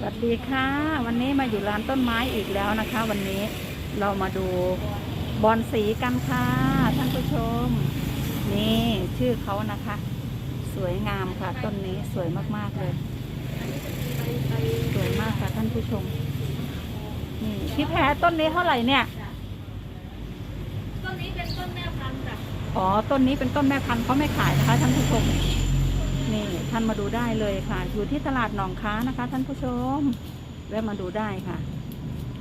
สวัสดีค่ะ วันนี้มาอยู่ร้านต้นไม้อีกแล้วนะคะ วันนี้เรามาดูบอนสีกันค่ะ ท่านผู้ชม นี่ชื่อเขานะคะ สวยงามค่ะ ต้นนี้สวยมากๆเลย สวยมากค่ะท่านผู้ชม นี่พี่แพ้ต้นนี้เท่าไหร่เนี่ย ต้นนี้เป็นต้นแม่พันธุ์จ้ะอ๋อต้นนี้เป็นต้นแม่พันธุ์เขาไม่ขายนะคะท่านผู้ชม นี่ท่านมาดูได้เลยค่ะ อยู่ที่ตลาดหนองค้านะคะ ท่านผู้ชมแวะมาดูได้ค่ะ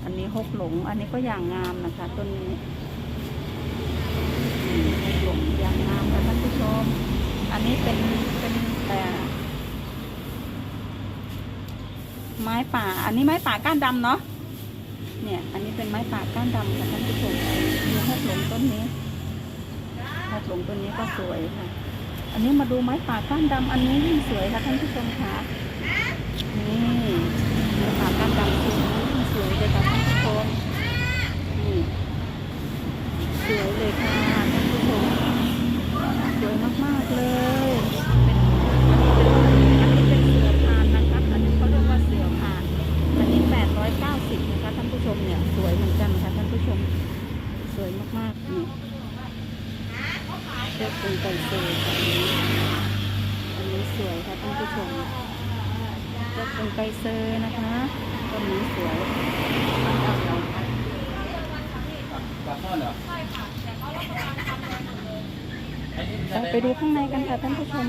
อันนี้หกหลง อันนี้ก็อย่างงามนะคะต้นนี้หกหลงอย่างงามค่ะท่านผู้ชม อันนี้เป็นเป็นแต่ไม้ป่า อันนี้ไม้ป่าก้านดำเนาะเนี่ย อันนี้เป็นไม้ป่าก้านดำค่ะท่านผู้ชมหกหลงต้นนี้หกหลงตัวนี้ก็สวยค่ะ อันนี้มาดูไม้ป่าก้านดำอันนี้ยิ่งสวยค่ะท่านผู้ชมค่ะนี่ไม้ป่าก้านดำตัวนี้ยิ่งสวยเลยค่ะท่านผู้ชมนี่สวยเลยค่ะท่านผู้ชมสวยมากๆเลยเป็นอันนี้เป็นเสือพานนะคะอันนี้เขาเรียกว่าเสือพานอันนี้าสิบนะคะท่านผู้ชมเนี่ยสวยเหมือนกันค่ะท่านผู้ชมสวยมากๆนี่ เลือกเป็นไก่เซอร์ค่ะอันนี้อันนี้สวยค่ะท่านผู้ชมเลือกเป็นไก่เซอร์นะคะต้นนี้สวยเราไปดูข้างในกันค่ะท่านผู้ชม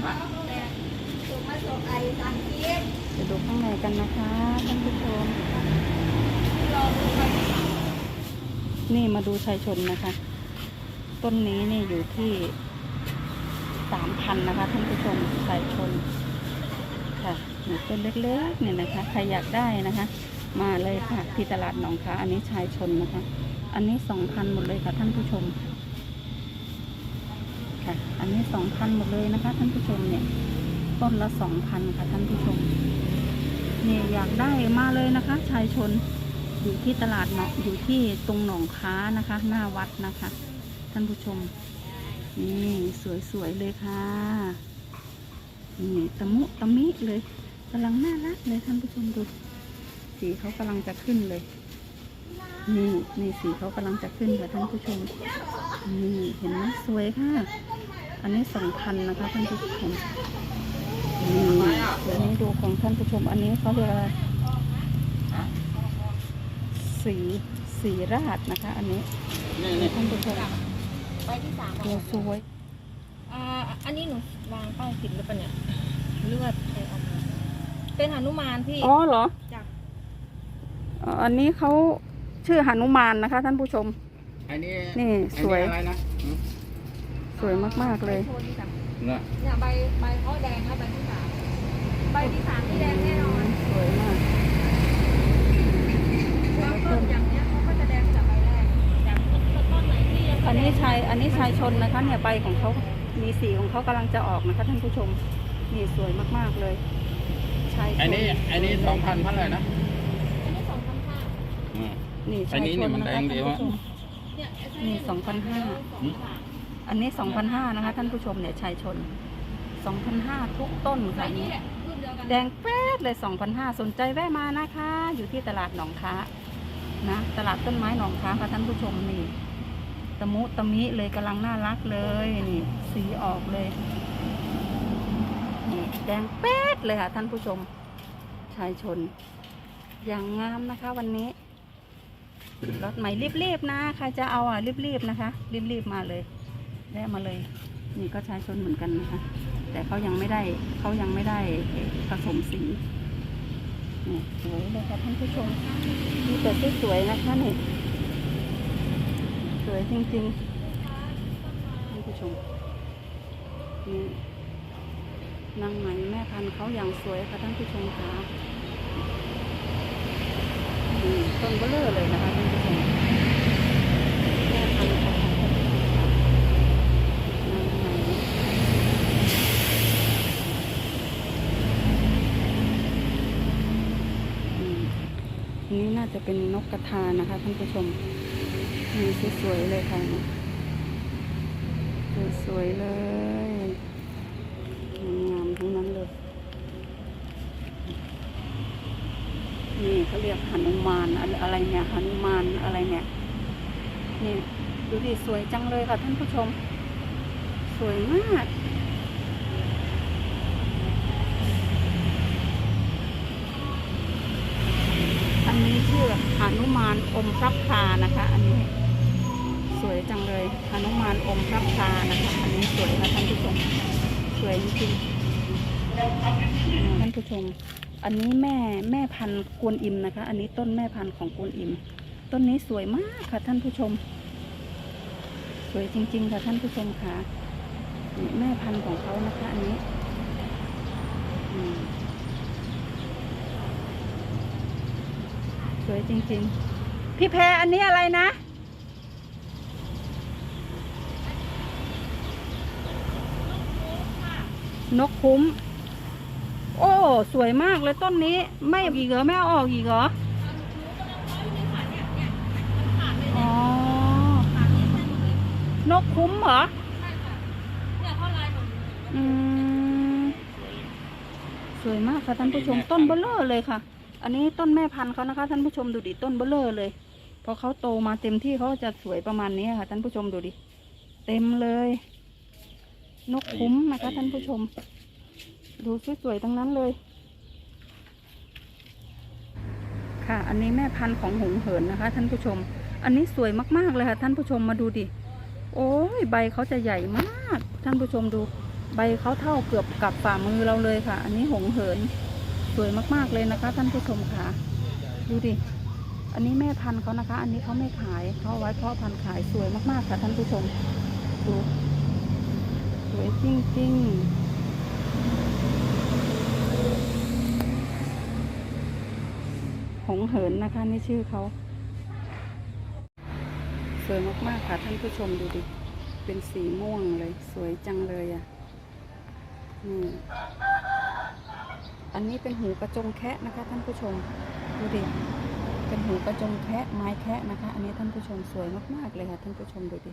ไปดูข้างในกันนะคะท่านผู้ชม นี่มาดูชายชนนะคะ ต้นนี้นี่อยู่ที่ สามพันนะคะท่านผู้ชมชายชนค่ะหนี่ต้นเล็กๆเนี่ยนะคะ ใครอยากได้นะคะ มาเลยค่ะที่ตลาดหนองค้าอันนี้ชายชนนะคะ อันนี้สองพันหมดเลยค่ะท่านผู้ชมค่ะ อันนี้สองพันหมดเลยนะคะ ท่านผู้ชมเนี่ย ต้นละสองพันค่ะท่านผู้ชมเนี่ยอยากได้มาเลยนะคะ ชายชนอยู่ที่ตลาดเนาะอยู่ที่ตรงหนองค้านะคะ หน้าวัดนะคะ ท่านผู้ชม นี่สวยๆเลยค่ะ นี่ตะมุตะมิเลยกำลังน่ารักเลยท่านผู้ชมดู สีเขากำลังจะขึ้นเลย นี่นี่สีเขากำลังจะขึ้นค่ะท่านผู้ชม นี่เห็นไหมสวยค่ะ อันนี้สองพันนะคะท่านผู้ชมนี่เดี๋ยวนี้ดูของท่านผู้ชม อันนี้เขาเรียกอะไรสีสีราดนะคะ อันนี้ท่านผู้ชม ใบที่สามตัวสวยอ่าอันนี้หนูวางเป้าผิดหรือเปล่าเนี่ยเลือดเทออกมาเป็นหนุมานพี่อ๋อเหรอจ้ะอ๋ออันนี้เขาชื่อหนุมานนะคะ ท่านผู้ชม อันนี้นี่อัสวยอะไรนะหืมสวยมากๆเลย ใบโทนจ้ะเนี่ยเนี่ยใบใบเขาแดงแล้วใบที่สามใบที่สามที่แดงแน่นอนสวยมากบางต้นอย่างเนี้ อันนี้ชายอันนี้ชายชนนะคะเนี่ยใบของเขามีสีของเขากำลังจะออกนะคะท่านผู้ชมนี่สวยมากๆเลยชายชนอันนี้อันนี้สองพันเท่าไหร่นะอันนี้สองพันห้าอืม นี่อัชานยนี้ชเนี่ยนมันนะคะแดท่างนดีผู้วะชม เนี่ยไอ้ไส้นี่สองพันห้าหืมอันนี้สองพันห้านะคะ ท่านผู้ชมเนี่ยชายชนสองพันห้าทุกต้นใบค่ะนี้นี่แหละรุ่นเดียวกันแดงแป๊ดเลย2,500สนใจแวะมานะคะ อยู่ที่ตลาดหนองค้านะตลาดต้นไม้หนองค้าค่ะท่านผู้ชมนี่ ตะมุตะมิเลยกำลังน่ารักเลยนี่สีออกเลยนี่แดงแป๊ดเลยค่ะ ท่านผู้ชมชายชน อย่างงามนะคะ วันนี้รถใหม่รีบๆนะใครจะเอาอะรีบๆนะคะ รีบๆมาเลยแวะมาเลย นี่ก็ชายชนเหมือนกันนะคะ แต่เขายังไม่ได้เขายังไม่ได้ผสมสีนี่สวยเลยค่ะท่านผู้ชมมีแต่ที่สวยนะคะนี่ สวยจริงๆท่านผู้ชมนี่นางไหมแม่พันธุ์เขาอย่างสวยค่ะท่านผู้ชมค่ะต้นเบลเลอร์เลยนะคะท่านผู้ชมแม่พันธุ์เขาค่ะท่านผู้ชมค่ะนางไหมอือนนี้น่าจะเป็นนกกระทานะคะท่านผู้ชม นี่สวยๆเลยค่ะสวยๆเลยงามทั้งนั้นเลยเขาเรียกหนุมานอะไรอะไรเนี่ยหนุมานอะไรเนี่ย นี่ดูดิสวยจังเลยค่ะท่านผู้ชม สวยมากอันนี้ชื่อหนุมานอมพระพานะคะ อันนี้ วยจังเลยหนุมานอมพระพรานะคะอันนี้สวยค่ะท่านผู้ชมสวยจริงๆอืมท่านผู้ชม อันนี้แม่แม่พันธุ์กวนอิมนะคะ อันนี้ต้นแม่พันธุ์ของกวนอิม ต้นนี้สวยมากค่ะท่านผู้ชม สวยจริง ๆ ค่ะท่านผู้ชมค่ะนี่แม่พันธุ์ของเขานะคะ อันนี้อืมสวยจริง ๆ พี่แพรอันนี้อะไรนะ นกคุ้ม โอ้ สวยมากเลยต้นนี้ ไม่อีกเหรอไม่เอาออกอีกเหรออ๋อนกคุ้มเหรอเนี่ยเท่าไรหนูอืมสวยมากค่ะท่านผู้ชมต้นเบลเลอร์เลยค่ะ อันนี้ต้นแม่พันธุ์เขานะคะ ท่านผู้ชมดูดิต้นเบลเลอร์เลยพอเขาโตมาเต็มที่เขาจะสวยประมาณนี้ค่ะท่านผู้ชมดูดิ เต็มเลย นกคุ้มนะคะท่านผู้ชม ดูสวยๆทั้งนั้นเลย ค่ะ อันนี้แม่พันธุ์ของหงเหินนะคะ ท่านผู้ชม อันนี้สวยมากๆเลยค่ะ ท่านผู้ชมมาดูดิ โอ้ยใบเขาจะใหญ่มาก ท่านผู้ชมดู ใบเขาเท่าเกือบกับฝ่ามือเราเลยค่ะ อันนี้หงเหิน สวยมากๆเลยนะคะ ท่านผู้ชมค่ะ ดูดิอันนี้แม่พันธุ์เขานะคะ อันนี้เขาไม่ขายเขาไว้เพาะพันธุ์ขายสวยมากๆค่ะท่านผู้ชม ดู วยจริงๆหงเหินนะคะนี่ชื่อเขาสวยมากๆค่ะท่านผู้ชมดูดิ เป็นสีม่วงเลย สวยจังเลยอะนี่อันนี้เป็นหูกระจงแคะนะคะ ท่านผู้ชมดูดิเป็นหูกระจงแคะไม้แคะนะคะ อันนี้ท่านผู้ชมสวยมากๆเลยค่ะ ท่านผู้ชมดูดิ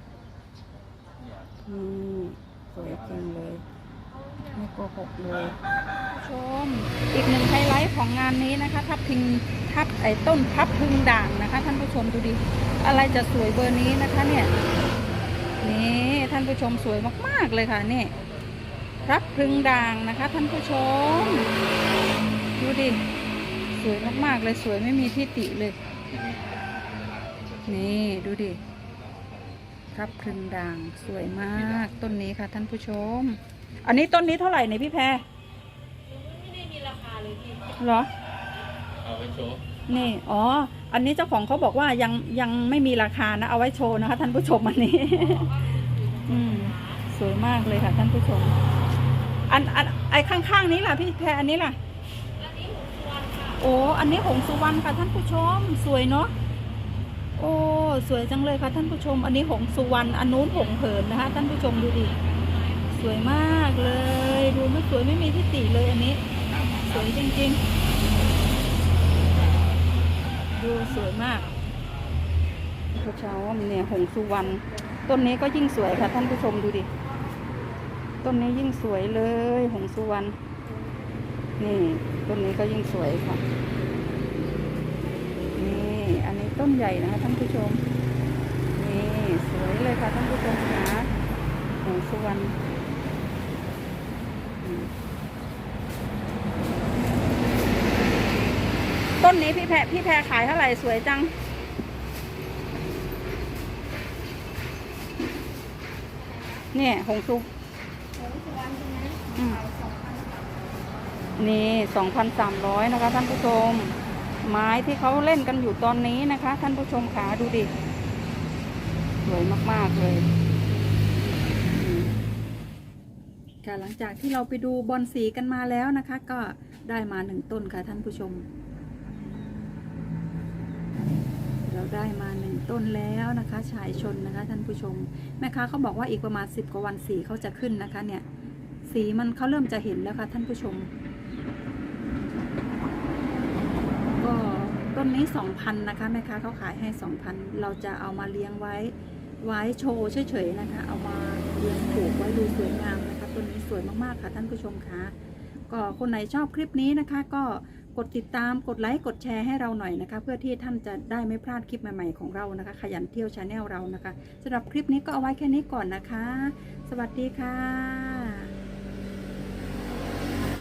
นี่ สวยจริงเลย ไม่โกหกเลยชม อีกหนึ่งไฮไลท์ของงานนี้นะคะ ทับทิงทับไอ้ต้นพับพึงด่างนะคะ ท่านผู้ชมดูดิ อะไรจะสวยเบอร์นี้นะคะเนี่ยนี่ท่านผู้ชมสวยมากๆเลยค่ะนี่พับพึงด่างนะคะ ท่านผู้ชม ดูดิสวยมากๆเลยสวยไม่มีที่ติเลย นี่ดูดิ ครับพรึงด่างสวยมากต้นนี้ค่ะท่านผู้ชม อันนี้ต้นนี้เท่าไหร่เนี่ยพี่แพรไม่ได้มีราคาเลยพี่เหรอเอาไปโชว์นี่อ๋อ อันนี้เจ้าของเขาบอกว่ายังยังไม่มีราคานะเอาไว้โชว์นะคะ ท่านผู้ชมอันนี้ อืมสวยมากเลยค่ะ ท่านผู้ชม อันอันไอข้างๆนี้ล่ะพี่แพรอันนี้ล่ะอันนี้หกวันค่ะโอ้อันนี้หงสุวรรณค่ะท่านผู้ชม สวยเนาะ โอ้สวยจังเลยค่ะท่านผู้ชม อันนี้หงสุวรรณอันนู้นหงเหินนะคะ ท่านผู้ชมดูดิสวยมากเลย ดูไม่สวยไม่มีที่ติเลยอันนี้ สวยจริงๆ ดูสวยมากผู้ชมเนี่ยหงสุวรรณต้นนี้ก็ยิ่งสวยค่ะ ท่านผู้ชมดูดิ ต้นนี้ยิ่งสวยเลย หงสุวรรณนี่ต้นนี้ก็ยิ่งสวยค่ะนี่อันนี้ ต้นใหญ่นะคะท่านผู้ชม นี่สวยเลยค่ะท่านผู้ชมคะหงสุวรรณต้นนี้พี่แพรพี่แพรขายเท่าไหร่สวยจัง เนี่ยหงสุอืมนี่สองพันสามร้อยนะคะท่านผู้ชม ไม้ที่เขาเล่นกันอยู่ตอนนี้นะคะ ท่านผู้ชมขาดูดิสวยมาก ๆ เลยค่ะหลังจากที่เราไปดูบอลสีกันมาแล้วนะคะ ก็ได้มาหนึ่งต้นค่ะท่านผู้ชม เราได้มาหนึ่งต้นแล้วนะคะชายชนนะคะ ท่านผู้ชมแม่ค้าเขาบอกว่าอีกประมาณสิบกว่าวันสีเขาจะขึ้นนะคะ เนี่ย สีมันเขาเริ่มจะเห็นแล้วค่ะท่านผู้ชม ก็ ต้นนี้สองพันนะคะแม่ค้าเขาขายให้สองพันเราจะเอามาเลี้ยงไว้ ไว้โชว์เฉยๆนะคะ เอามาเลี้ยงปลูกไว้ดูสวยงามนะคะต้นนี้สวยมากๆค่ะท่านผู้ชมคะก็คนไหนชอบคลิปนี้นะคะ ก็กดติดตามกดไลค์กดแชร์ให้เราหน่อยนะคะ เพื่อที่ท่านจะได้ไม่พลาดคลิปใหม่ๆของเรานะคะ ขยันเที่ยวชาแนลเรานะคะสำหรับคลิปนี้ก็เอาไว้แค่นี้ก่อนนะคะ สวัสดีค่ะ